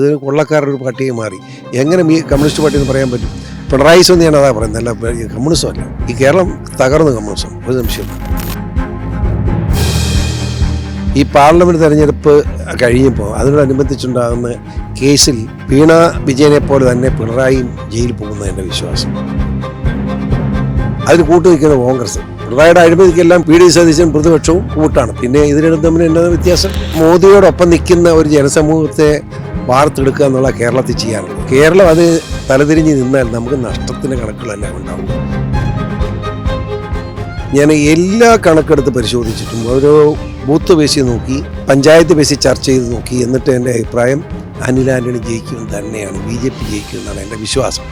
ഇത് കൊള്ളക്കാരുടെ പാർട്ടിയെ മാറി. എങ്ങനെ ഈ കമ്മ്യൂണിസ്റ്റ് പാർട്ടി എന്ന് പറയാൻ പറ്റും? പിണറായി എന്ന് ഞാൻ അതാ പറയുന്നത്. അല്ല കമ്മ്യൂണിസം അല്ല. ഈ കേരളം തകർന്നു കമ്മ്യൂണിസം. ഒരു നിമിഷം. ഈ പാർലമെന്റ് തെരഞ്ഞെടുപ്പ് കഴിയുമ്പോൾ അതിനോടനുബന്ധിച്ചുണ്ടാകുന്ന കേസിൽ വീണ വിജയനെ പോലെ തന്നെ പിണറായിയും ജയിലിൽ പോകുന്ന എന്റെ വിശ്വാസം. അതിന് കൂട്ടുനിൽക്കുന്ന കോൺഗ്രസ്. പിണറായിയുടെ അഴിമതിക്കെല്ലാം പി ഡി സതീശൻ പ്രതിപക്ഷവും കൂട്ടാണ്. പിന്നെ ഇത് തമ്മിൽ എന്താ വ്യത്യാസം? മോദിയോടൊപ്പം നിൽക്കുന്ന ഒരു ജനസമൂഹത്തെ വാർത്തെടുക്കുക എന്നുള്ള കേരളത്തിൽ ചെയ്യാറുണ്ട് കേരളം അത് തലതിരിഞ്ഞ് നിന്നാൽ നമുക്ക് നഷ്ടത്തിന്റെ കണക്കുകളെല്ലാം ഉണ്ടാവും. ഞാൻ എല്ലാ കണക്കെടുത്ത് പരിശോധിച്ചിട്ടും ഓരോ ബൂത്ത് ബേസിൽ നോക്കി പഞ്ചായത്ത് ബേസിൽ ചർച്ച ചെയ്ത് നോക്കി എന്നിട്ട് എന്റെ അഭിപ്രായം അനിൽ ആന്റണി ജയിക്കും തന്നെയാണ് ബി ജെ പി ജയിക്കും എന്നാണ് എന്റെ വിശ്വാസം.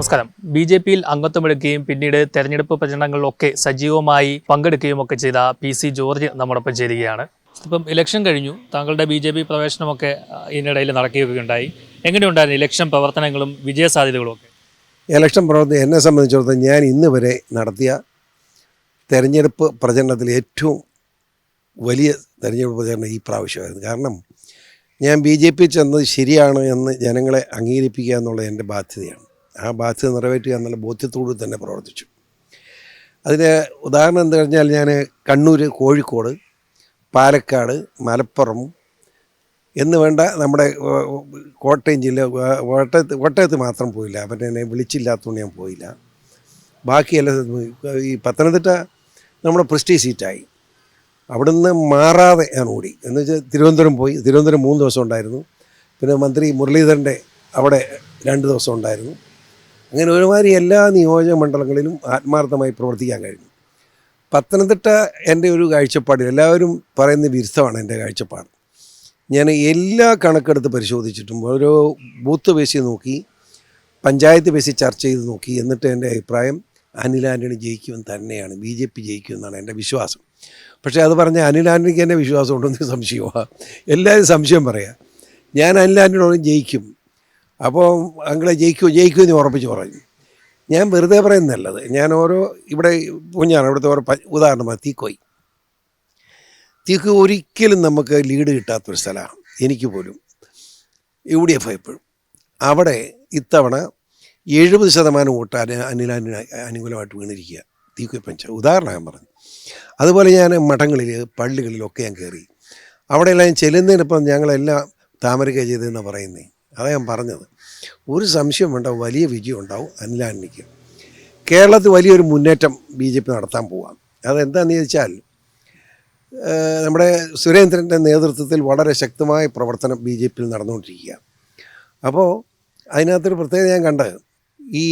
നമസ്കാരം. ബി ജെ പിയിൽ അംഗത്വമെടുക്കുകയും പിന്നീട് തെരഞ്ഞെടുപ്പ് പ്രചരണങ്ങളിലൊക്കെ സജീവമായി പങ്കെടുക്കുകയും ഒക്കെ ചെയ്ത പി സി ജോർജ് നമ്മോടൊപ്പം ചേരുകയാണ്. ഇപ്പം ഇലക്ഷൻ കഴിഞ്ഞു. താങ്കളുടെ ബി ജെ പി പ്രവേശനമൊക്കെ ഇതിനിടയിൽ നടക്കുകയൊക്കെ ഉണ്ടായി എങ്ങനെയുണ്ടായിരുന്നു ഇലക്ഷൻ പ്രവർത്തനങ്ങളും വിജയസാധ്യതകളും ഒക്കെ? ഇലക്ഷൻ പ്രവർത്തനം എന്നെ സംബന്ധിച്ചിടത്തോളം ഞാൻ ഇന്ന് വരെ നടത്തിയ തെരഞ്ഞെടുപ്പ് പ്രചരണത്തിൽ ഏറ്റവും വലിയ തെരഞ്ഞെടുപ്പ് പ്രചരണം ഈ പ്രാവശ്യമായിരുന്നു. കാരണം ഞാൻ ബി ജെ പി ചെന്നത് ശരിയാണ് എന്ന് ജനങ്ങളെ അംഗീകരിപ്പിക്കുക എന്നുള്ളത് എന്റെ ബാധ്യതയാണ്. ആ ബാധ്യത നിറവേറ്റുക എന്നുള്ള ബോധ്യത്തോടു തന്നെ പ്രവർത്തിച്ചു. അതിന് ഉദാഹരണം എന്ന് പറഞ്ഞാൽ ഞാൻ കണ്ണൂർ കോഴിക്കോട് പാലക്കാട് മലപ്പുറം എന്ന് വേണ്ട നമ്മുടെ കോട്ടയം ജില്ല കോട്ടയത്ത് കോട്ടയത്ത് മാത്രം പോയില്ല. അവരെ എന്നെ വിളിച്ചില്ലാത്തതുകൊണ്ട് ഞാൻ പോയില്ല. ബാക്കിയെല്ലാം ഈ പത്തനംതിട്ട നമ്മുടെ പ്രസ്റ്റീജ് സീറ്റായി അവിടുന്ന് മാറാതെ ഞാൻ ഓടി. എന്ന് വെച്ചാൽ തിരുവനന്തപുരം പോയി. തിരുവനന്തപുരം മൂന്ന് ദിവസം ഉണ്ടായിരുന്നു. പിന്നെ മന്ത്രി മുരളീധരന്റെ അവിടെ രണ്ട് ദിവസം ഉണ്ടായിരുന്നു. അങ്ങനെ ഒരുമാതിരി എല്ലാ നിയോജക മണ്ഡലങ്ങളിലും ആത്മാർത്ഥമായി പ്രവർത്തിക്കാൻ കഴിഞ്ഞു. പത്തനംതിട്ട എന്റെ ഒരു കാഴ്ചപ്പാടിൽ എല്ലാവരും പറയുന്ന വിരുദ്ധമാണ് എന്റെ കാഴ്ചപ്പാട്. ഞാൻ എല്ലാ കണക്കെടുത്ത് പരിശോധിച്ചിട്ടും ഓരോ ബൂത്ത് ബേസിൽ നോക്കി പഞ്ചായത്ത് ബേസിൽ ചർച്ച ചെയ്ത് നോക്കി എന്നിട്ട് എന്റെ അഭിപ്രായം അനിൽ ആന്റണി ജയിക്കുമെന്ന് തന്നെയാണ് ബി ജെ പി ജയിക്കുമെന്നാണ് എന്റെ വിശ്വാസം. പക്ഷേ അത് പറഞ്ഞ അനിൽ ആന്റണിക്ക് എന്റെ വിശ്വാസം ഉണ്ടെന്ന് സംശയമാണ്. എല്ലാവരും സംശയം പറയാം. ഞാൻ അനിൽ ആന്റണിയോട് ജയിക്കും. അപ്പോൾ അങ്ങളെ ജയിക്കുമോ എന്ന് ഉറപ്പിച്ച് പറഞ്ഞു. ഞാൻ വെറുതെ പറയുന്നതല്ലത് ഞാൻ ഓരോ ഇവിടെ കുഞ്ഞാണ് ഇവിടുത്തെ ഓരോ ഉദാഹരണമാണ് തീക്കോയി. തീക്ക് ഒരിക്കലും നമുക്ക് ലീഡ് കിട്ടാത്തൊരു സ്ഥലമാണ്. എനിക്ക് പോലും. യു ഡി എഫ് എപ്പോഴും. അവിടെ ഇത്തവണ എഴുപത് ശതമാനം വോട്ട് അനിൽ അനുകൂലമായിട്ട് വീണിരിക്കുക തീക്കോയി പഞ്ചായത്ത് ഉദാഹരണം ഞാൻ പറഞ്ഞു. അതുപോലെ ഞാൻ മഠങ്ങളിൽ പള്ളികളിലൊക്കെ ഞാൻ കയറി. അവിടെയെല്ലാം ചെല്ലുന്നതിനൊപ്പം ഞങ്ങളെല്ലാം താമരക്ക ചെയ്തതെന്നാണ് പറയുന്നത് അതാണ് ഞാൻ പറഞ്ഞത്. ഒരു സംശയം വേണ്ട വലിയ വിജയം ഉണ്ടാവും അനിലാനിക്ക് കേരളത്തിൽ വലിയൊരു മുന്നേറ്റം ബി ജെ പി നടത്താൻ പോവാം അതെന്താണെന്ന് ചോദിച്ചാൽ നമ്മുടെ സുരേന്ദ്രന്റെ നേതൃത്വത്തിൽ വളരെ ശക്തമായ പ്രവർത്തനം ബി ജെ പിയിൽ നടന്നുകൊണ്ടിരിക്കുക അപ്പോൾ അതിനകത്തൊരു പ്രത്യേകത ഞാൻ കണ്ടത് ഈ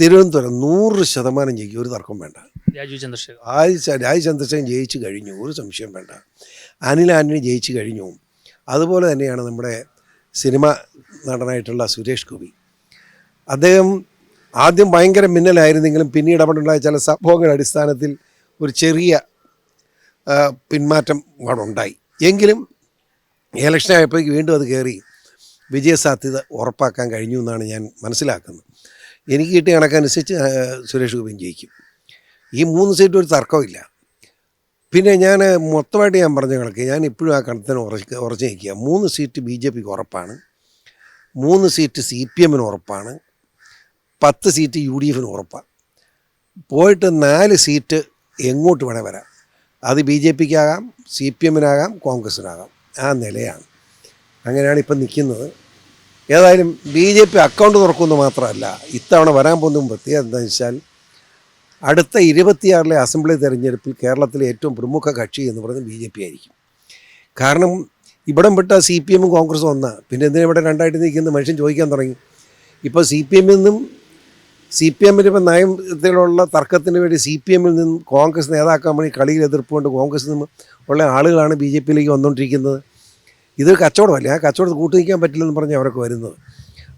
തിരുവനന്തപുരം നൂറ് ശതമാനം ജയിക്കും ഒരു തർക്കം വേണ്ട. രാജു ചന്ദ്രശേഖർ. ആദ്യ രാജു ചന്ദ്രശേഖരൻ ജയിച്ചു കഴിഞ്ഞു ഒരു സംശയം വേണ്ട. അനിൽ ആന്റണി ജയിച്ചു കഴിഞ്ഞു. അതുപോലെ തന്നെയാണ് നമ്മുടെ സിനിമ നടനായിട്ടുള്ള സുരേഷ് ഗോപി. അദ്ദേഹം ആദ്യം ഭയങ്കര മിന്നലായിരുന്നെങ്കിലും പിന്നീട് അവിടെ ചില സംഭവങ്ങളുടെ അടിസ്ഥാനത്തിൽ ഒരു ചെറിയ പിന്മാറ്റം അവിടെ ഉണ്ടായി എങ്കിലും ഇലക്ഷൻ ആയപ്പോഴേക്ക് വീണ്ടും അത് കയറി വിജയസാധ്യത ഉറപ്പാക്കാൻ കഴിഞ്ഞു എന്നാണ് ഞാൻ മനസ്സിലാക്കുന്നത്. എനിക്ക് കിട്ടിയ കണക്കനുസരിച്ച് സുരേഷ് ഗോപിയും ജയിക്കും. ഈ മൂന്ന് സീറ്റ് ഒരു തർക്കമില്ല പിന്നെ ഞാൻ മൊത്തമായിട്ട് ഞാൻ പറഞ്ഞു കണക്ക് ഞാൻ ഇപ്പോഴും ആ കണത്തിന് ഉറച്ച് ഉറച്ചു നിൽക്കുക. മൂന്ന് സീറ്റ് ബി ജെ പിക്ക് ഉറപ്പാണ്. മൂന്ന് സീറ്റ് സി പി എമ്മിന് ഉറപ്പാണ്. പത്ത് സീറ്റ് യു ഡി എഫിന് ഉറപ്പാണ് പോയിട്ട് നാല് സീറ്റ് എങ്ങോട്ട് വേണേൽ വരാം. അത് ബി ജെ പിക്കാകാം സി പി എമ്മിനാകാം കോൺഗ്രസ്സിനാകാം ആ നിലയാണ്. അങ്ങനെയാണ് ഇപ്പം നിൽക്കുന്നത്. ഏതായാലും ബി ജെ പി അക്കൗണ്ട് തുറക്കുമെന്ന് മാത്രമല്ല ഇത്തവണ വരാൻ പോകുന്ന പ്രത്യേകത എന്താണെന്ന് വെച്ചാൽ അടുത്ത ഇരുപത്തിയാറിലെ അസംബ്ലി തെരഞ്ഞെടുപ്പിൽ കേരളത്തിലെ ഏറ്റവും പ്രമുഖ കക്ഷി എന്ന് പറയുന്നത് ബി ജെ പി ആയിരിക്കും. കാരണം ഇവിടം വിട്ട സി പി എമ്മും കോൺഗ്രസും ഒന്നാ പിന്നെ എന്തിനാ ഇവിടെ രണ്ടായിട്ട് നിൽക്കുന്ന മനുഷ്യൻ ചോദിക്കാൻ തുടങ്ങി. ഇപ്പോൾ സി പി എമ്മിൽ നിന്നും സി പി എമ്മിൽ ഇപ്പം നയത്തിലുള്ള തർക്കത്തിന് വേണ്ടി സി പി എമ്മിൽ നിന്നും കോൺഗ്രസ് നേതാക്കാൻ വേണ്ടി കളിയിൽ എതിർപ്പുകൊണ്ട് കോൺഗ്രസ് നിന്നും ഉള്ള ആളുകളാണ് ബി ജെ പിയിലേക്ക് വന്നുകൊണ്ടിരിക്കുന്നത് ഇതൊരു കച്ചവടമല്ല? ആ കച്ചവടത്ത് കൂട്ടു നിൽക്കാൻ പറ്റില്ലെന്ന് പറഞ്ഞ് അവരൊക്കെ വരുന്നത്.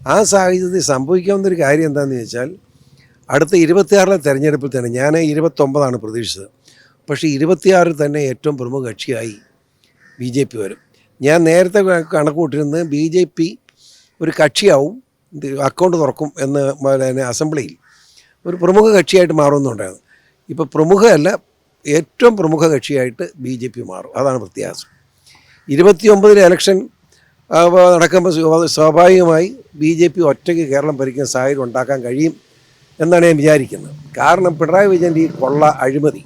ആ സാഹചര്യത്തിൽ സംഭവിക്കാവുന്ന ഒരു കാര്യം എന്താണെന്ന് ചോദിച്ചാൽ അടുത്ത ഇരുപത്തിയാറിലെ തെരഞ്ഞെടുപ്പിൽ തന്നെ ഞാൻ ഇരുപത്തൊമ്പതാണ് പ്രതീക്ഷിച്ചത്. പക്ഷേ ഇരുപത്തിയാറിൽ തന്നെ ഏറ്റവും പ്രമുഖ കക്ഷിയായി ബി ജെ പി വരും. ഞാൻ നേരത്തെ ക- കണക്ക് കൂട്ടിരുന്നത് ബി ജെ പി ഒരു കക്ഷിയാവും അക്കൗണ്ട് തുറക്കും എന്ന് പിന്നെ അസംബ്ലിയിൽ ഒരു പ്രമുഖ കക്ഷിയായിട്ട് മാറുമെന്നുണ്ടായിരുന്നു. ഇപ്പോൾ പ്രമുഖമല്ല ഏറ്റവും പ്രമുഖ കക്ഷിയായിട്ട് ബി ജെ പി മാറും. അതാണ് വ്യത്യാസം ഇരുപത്തിയൊമ്പതിലെ ഇലക്ഷൻ നടക്കുമ്പോൾ സ്വാഭാവികമായി ബി ജെ പി ഒറ്റയ്ക്ക് കേരളം ഭരിക്കുന്ന സാഹചര്യം ഉണ്ടാക്കാൻ കഴിയും. എന്നാണ് ഞാൻ വിചാരിക്കുന്നത്. കാരണം പിണറായി വിജയന്റെ ഈ കൊള്ള അഴിമതി.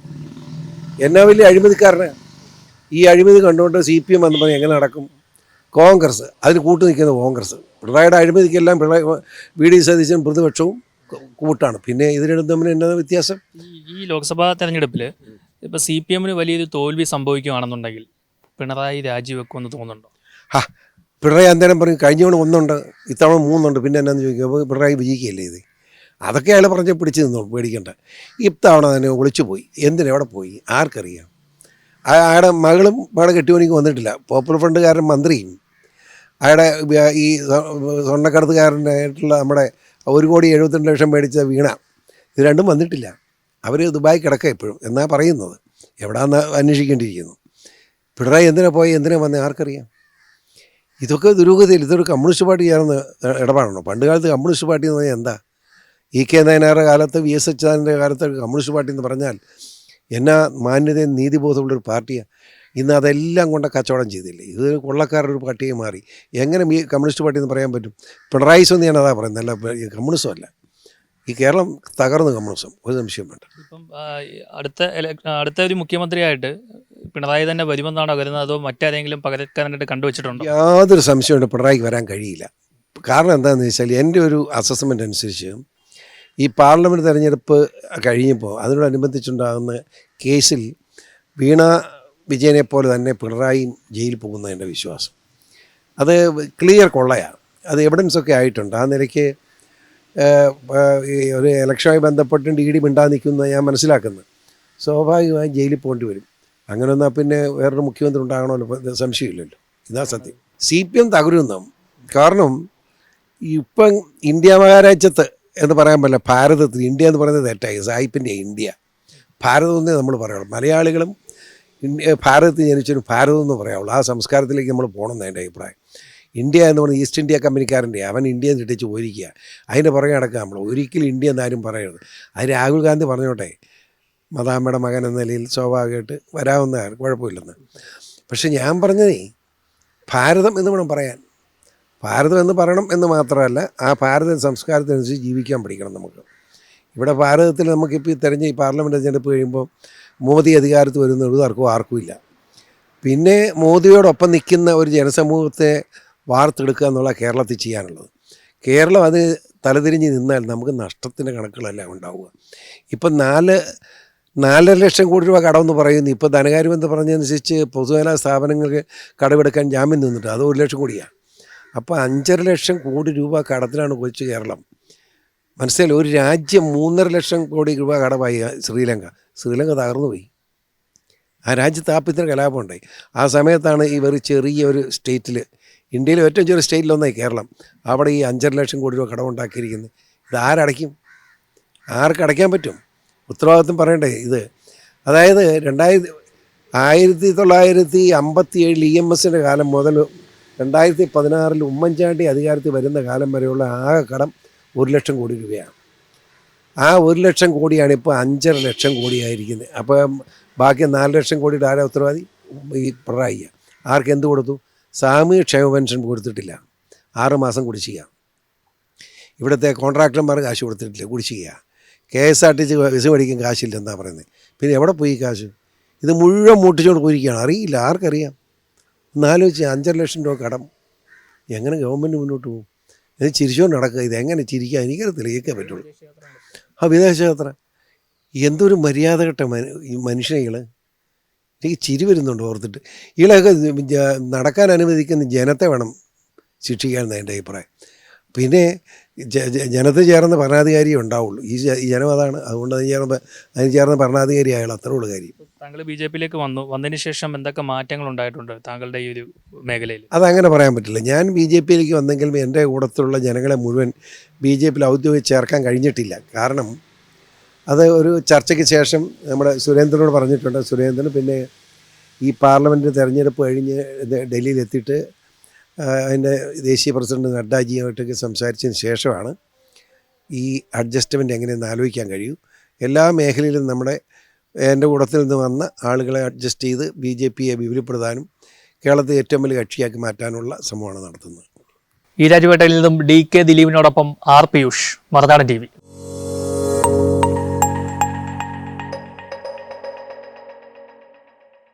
എന്നാ വലിയ അഴിമതിക്കാരന്? ഈ അഴിമതി കണ്ടുകൊണ്ട് സി പി എം എന്ന് പറഞ്ഞാൽ എങ്ങനെ നടക്കും? കോൺഗ്രസ് അതിന് കൂട്ടു നിൽക്കുന്ന കോൺഗ്രസ്. പിണറായിയുടെ അഴിമതിക്കെല്ലാം പിണറായി വി ഡി സതീശൻ പ്രതിപക്ഷവും കൂട്ടാണ്. പിന്നെ ഇത് തമ്മിൽ എന്നാ വ്യത്യാസം? ഈ- ലോക്സഭാ തെരഞ്ഞെടുപ്പിൽ ഇപ്പോൾ സി പി എമ്മിന് വലിയൊരു തോൽവി സംഭവിക്കുകയാണെന്നുണ്ടെങ്കിൽ പിണറായി രാജിവെക്കുമെന്ന് തോന്നുന്നുണ്ടോ? ഹാ പിണറായി അന്നേരം പറയും കഴിഞ്ഞ തവണ ഒന്നുണ്ട് ഇത്തവണ മൂന്നുണ്ട് പിന്നെ എന്നാന്ന് ചോദിക്കുക പിണറായി വിജയിക്കുകയല്ലേ ഇത്? അതൊക്കെ അയാൾ പറഞ്ഞ് പിടിച്ച് നിന്നു പേടിക്കണ്ട. ഇത്തവണ തന്നെ ഒളിച്ചു പോയി. എന്തിനാ എവിടെ പോയി? ആർക്കറിയാം. അയാളുടെ മകളും മകളെ കെട്ടിയോനിക്ക് വന്നിട്ടില്ല. പോപ്പുലർ ഫ്രണ്ടുകാരൻ മന്ത്രിയും അയാളുടെ ഈ സ്വ- സ്വർണക്കടത്തുകാരനായിട്ടുള്ള നമ്മുടെ ഒരു കോടി എഴുപത്തിരണ്ട് ലക്ഷം മേടിച്ച വീണ ഇത് രണ്ടും വന്നിട്ടില്ല. അവർ ദുബായ് കിടക്കുക എപ്പോഴും. എന്നാ പറയുന്നത്? എവിടാന്ന് അന്വേഷിക്കേണ്ടിയിരിക്കുന്നു. പിണറായി എന്തിനാ പോയി? എന്തിനാ വന്നേ? ആർക്കറിയാം. ഇതൊക്കെ ദുരൂഹതയിൽ ഇതൊരു കമ്മ്യൂണിസ്റ്റ് പാർട്ടി ചേർന്ന് ഇടപാടാണോ? പണ്ട് കാലത്ത് കമ്മ്യൂണിസ്റ്റ് പാർട്ടി എന്ന് പറഞ്ഞാൽ എന്താ? ഇ കെ നയനാരുടെ കാലത്ത് വി എസ് അച്യുതാനന്ദന്റെ കാലത്ത് കമ്മ്യൂണിസ്റ്റ് പാർട്ടി എന്ന് പറഞ്ഞാൽ എന്നാ മാന്യതയും നീതിബോധമുള്ളൊരു പാർട്ടിയാണ് ഇന്ന് അതെല്ലാം കൊണ്ട് കച്ചവടം ചെയ്തില്ലേ? ഇത് കൊള്ളക്കാരുടെ ഒരു പാർട്ടിയെ മാറി. എങ്ങനെ ഈ കമ്മ്യൂണിസ്റ്റ് പാർട്ടി എന്ന് പറയാൻ പറ്റും? പിണറായി എന്ന് ഞാൻ അതാ പറയുന്നത്. അല്ല കമ്മ്യൂണിസം അല്ല. ഈ കേരളം തകർന്നു കമ്മ്യൂണിസം. ഒരു സംശയം വേണ്ട. ഇപ്പം അടുത്ത അടുത്ത ഒരു മുഖ്യമന്ത്രിയായിട്ട് പിണറായി തന്നെ വരുമെന്നാണോ കരുതുന്നത്? അതോ മറ്റാരെങ്കിലും പകരക്കാരനായിട്ട് കണ്ടുവച്ചിട്ടുണ്ടോ? യാതൊരു സംശയമുണ്ട് പിണറായിക്ക് വരാൻ കഴിയില്ല. കാരണം എന്താണെന്ന് വെച്ചാൽ എന്റെ ഒരു അസസ്മെന്റ് അനുസരിച്ച് ഈ പാർലമെന്റ് തെരഞ്ഞെടുപ്പ് കഴിഞ്ഞപ്പോൾ അതിനോടനുബന്ധിച്ചുണ്ടാകുന്ന കേസിൽ വീണ വിജയനെ പോലെ തന്നെ പിണറായിയും ജയിലിൽ പോകുന്ന എന്റെ വിശ്വാസം. അത് ക്ലിയർ കൊള്ളയാണ്. അത് എവിഡൻസൊക്കെ ആയിട്ടുണ്ട്. ആ നിലയ്ക്ക് ഒരു ഇലക്ഷനുമായി ബന്ധപ്പെട്ട് ഡി ഡി മിണ്ടാതെ നിൽക്കുന്നത് ഞാൻ മനസ്സിലാക്കുന്നത്. സ്വാഭാവികമായും ജയിലിൽ പോകേണ്ടി വരും. അങ്ങനെ വന്നാൽ പിന്നെ വേറൊരു മുഖ്യമന്ത്രി ഉണ്ടാകണമല്ലോ സംശയമില്ലല്ലോ. ഇതാ സത്യം. സി പി എം തകരുന്നാം കാരണം ഇപ്പം ഇന്ത്യ മഹാരാജ്യത്ത് എന്ന് പറയാൻ പറ്റില്ല. ഭാരതത്തിൽ ഇന്ത്യ എന്ന് പറയുന്നത് തെറ്റായി. സായിപ്പിന്റെ ഇന്ത്യ. ഭാരതം എന്നേ നമ്മൾ പറയുള്ളൂ. മലയാളികളും ഇന്ത്യ ഭാരതത്തിൽ ജനിച്ചൊരു ഭാരതം എന്ന് പറയാവുള്ളൂ. ആ സംസ്കാരത്തിലേക്ക് നമ്മൾ പോകണം എന്ന് എന്റെ അഭിപ്രായം. ഇന്ത്യ എന്ന് പറഞ്ഞാൽ ഈസ്റ്റ് ഇന്ത്യ കമ്പനിക്കാരന്റെ അവൻ ഇന്ത്യ തെറ്റിച്ച് പോയിരിക്കുക അതിന്റെ പുറകെ നടക്കുക നമ്മൾ ഒരിക്കലും ഇന്ത്യ എന്നാരും പറയരുത്. അത് രാഹുൽ ഗാന്ധി പറഞ്ഞോട്ടെ മദാമ്മയുടെ മകൻ എന്ന നിലയിൽ സ്വാഭാവികമായിട്ട് വരാവുന്ന കുഴപ്പമില്ലെന്ന്. പക്ഷെ ഞാൻ പറഞ്ഞതേ ഭാരതം എന്ന് വേണം പറയാൻ. ഭാരതം എന്ന് പറയണം എന്ന് മാത്രമല്ല ആ ഭാരത സംസ്കാരത്തിനനുസരിച്ച് ജീവിക്കാൻ പഠിക്കണം നമുക്ക്. ഇവിടെ ഭാരതത്തിൽ നമുക്കിപ്പോൾ ഈ തെരഞ്ഞ ഈ പാർലമെന്റ് തെരഞ്ഞെടുപ്പ് കഴിയുമ്പോൾ മോദി അധികാരത്തിൽ വരുന്ന ഒരു തർക്കവും ആർക്കും ഇല്ല. പിന്നെ മോദിയോടൊപ്പം നിൽക്കുന്ന ഒരു ജനസമൂഹത്തെ വാർത്തെടുക്കുക എന്നുള്ള കേരളത്തിൽ ചെയ്യാനുള്ളത്. കേരളം അത് തലതിരിഞ്ഞ് നിന്നാൽ നമുക്ക് നഷ്ടത്തിന്റെ കണക്കുകളെല്ലാം ഉണ്ടാവുക. ഇപ്പം നാല് നാലര ലക്ഷം കോടി രൂപ കടമെന്ന് പറയുന്നു. ഇപ്പോൾ ധനകാര്യമെന്ന് പറഞ്ഞതനുസരിച്ച് പൊതുമേഖലാ സ്ഥാപനങ്ങൾക്ക് കടമെടുക്കാൻ ജാമ്യം നിന്നിട്ട് അത് ഒരു ലക്ഷം കോടിയാണ്. അപ്പോൾ അഞ്ചര ലക്ഷം കോടി രൂപ കടത്തിലാണ് കൊച്ചു കേരളം. മനസ്സിലായി ഒരു രാജ്യം മൂന്നര ലക്ഷം കോടി രൂപ കടമായി ശ്രീലങ്ക. ശ്രീലങ്ക തകർന്നു പോയി. ആ രാജ്യത്ത് ആപ്പിത്തിന് കലാപമുണ്ടായി. ആ സമയത്താണ് ഈ വെറു ചെറിയ ഒരു സ്റ്റേറ്റിൽ ഇന്ത്യയിലെ ഏറ്റവും ചെറിയ സ്റ്റേറ്റിലൊന്നായി കേരളം. അവിടെ ഈ അഞ്ചര ലക്ഷം കോടി രൂപ കടമുണ്ടാക്കിയിരിക്കുന്നത് ഇത് ആരടയ്ക്കും? ആർക്ക് അടയ്ക്കാൻ പറ്റും? ഉത്തരവാദിത്വം പറയണ്ടേ ഇത്? അതായത് രണ്ടായിരത്തി ആയിരത്തി തൊള്ളായിരത്തി അമ്പത്തി ഏഴിൽ ഇ എം എസിന്റെ കാലം മുതൽ രണ്ടായിരത്തി പതിനാറിൽ ഉമ്മൻചാണ്ടി അധികാരത്തിൽ വരുന്ന കാലം വരെയുള്ള ആകെ കടം ഒരു ലക്ഷം കോടി രൂപയാണ്. ആ ഒരു ലക്ഷം കോടിയാണ് ഇപ്പോൾ അഞ്ചര ലക്ഷം കോടിയായിരിക്കുന്നത്. അപ്പം ബാക്കി നാല് ലക്ഷം കോടിയുടെ ആരാ ഉത്തരവാദി? ഈ പിണറായി ആർക്ക് എന്ത് കൊടുത്തു? സാമൂഹ്യ ക്ഷേമ പെൻഷൻ കൊടുത്തിട്ടില്ല. ആറുമാസം കുടിശ്ശിക ഇവിടുത്തെ കോൺട്രാക്ടർമാർ കാശ് കൊടുത്തിട്ടില്ല കുടിശ്ശിക K S R T C bus മേടിക്കാൻ കാശില്ല എന്നാ പറയുന്നത്? പിന്നെ എവിടെ പോയി കാശ്? ഇത് മുഴുവൻ മൂട്ടിച്ചുകൊണ്ട് പോയിരിക്കുകയാണ്. അറിയില്ല ആർക്കറിയാം. ഒന്നാലോചിച്ച് അഞ്ചര ലക്ഷം രൂപ കടം. എങ്ങനെ ഗവൺമെന്റ് മുന്നോട്ട് പോകും? ഇത് ചിരിച്ചുകൊണ്ട് നടക്കുക. ഇത് എങ്ങനെ ചിരിക്കുക എനിക്കത് തെളിയിക്കാൻ പറ്റുള്ളൂ. ആ വിദേശയാത്ര. എന്തൊരു മര്യാദ കെട്ട മനു ഈ മനുഷ്യനികൾ എനിക്ക് ചിരി വരുന്നുണ്ട് ഓർത്തിട്ട്. ഇയാളൊക്കെ നടക്കാൻ അനുവദിക്കുന്ന ജനത്തെ വേണം ശിക്ഷിക്കാൻ എന്റെ അഭിപ്രായം. പിന്നെ ജ- ജ- ചേർന്ന ഭരണാധികാരിയെ ഉണ്ടാവുള്ളൂ. ഈ ജനം അതാണ്. അതുകൊണ്ട് അതിന് ചേർന്ന അതിന് ചേർന്ന ഭരണാധികാരി അയാൾ അത്ര ഉള്ളൂ കാര്യം. താങ്കൾ ബി ജെ പിയിലേക്ക് വന്നു. വന്നതിന് ശേഷം എന്തൊക്കെ മാറ്റങ്ങൾ ഉണ്ടായിട്ടുണ്ട് താങ്കളുടെ ഈ ഒരു മേഖലയിൽ അതങ്ങനെ പറയാൻ പറ്റില്ല. ഞാൻ ബി ജെ പിയിലേക്ക് വന്നെങ്കിലും എന്റെ കൂടത്തുള്ള ജനങ്ങളെ മുഴുവൻ ബി ജെ പിയിൽ ഔദ്യോഗിക ചേർക്കാൻ കഴിഞ്ഞിട്ടില്ല. കാരണം അത് ഒരു ചർച്ചയ്ക്ക് ശേഷം നമ്മുടെ സുരേന്ദ്രനോട് പറഞ്ഞിട്ടുണ്ട്. സുരേന്ദ്രൻ പിന്നെ ഈ പാർലമെന്റ് തിരഞ്ഞെടുപ്പ് കഴിഞ്ഞ് ഡൽഹിയിലെത്തിയിട്ട് അതിന്റെ ദേശീയ പ്രസിഡന്റ് നഡ്ഡാജിയുമായിട്ടൊക്കെ സംസാരിച്ചതിന് ശേഷമാണ് ഈ അഡ്ജസ്റ്റ്മെന്റ് എങ്ങനെയെന്ന് ആലോചിക്കാൻ കഴിയൂ. എല്ലാ മേഖലയിലും നമ്മുടെ എന്റെ കൂടത്തിൽ നിന്ന് വന്ന ആളുകളെ അഡ്ജസ്റ്റ് ചെയ്ത് ബി ജെ പിയെ വിപുലപ്പെടുത്താനും കേരളത്തെ ഏറ്റവും വലിയ കക്ഷിയാക്കി മാറ്റാനുള്ള ശ്രമമാണ് നടത്തുന്നത്. ഈ രാജുവേട്ടയിൽ നിന്നും D K ദിലീപിനോടൊപ്പം R Piyush Marunadan T V.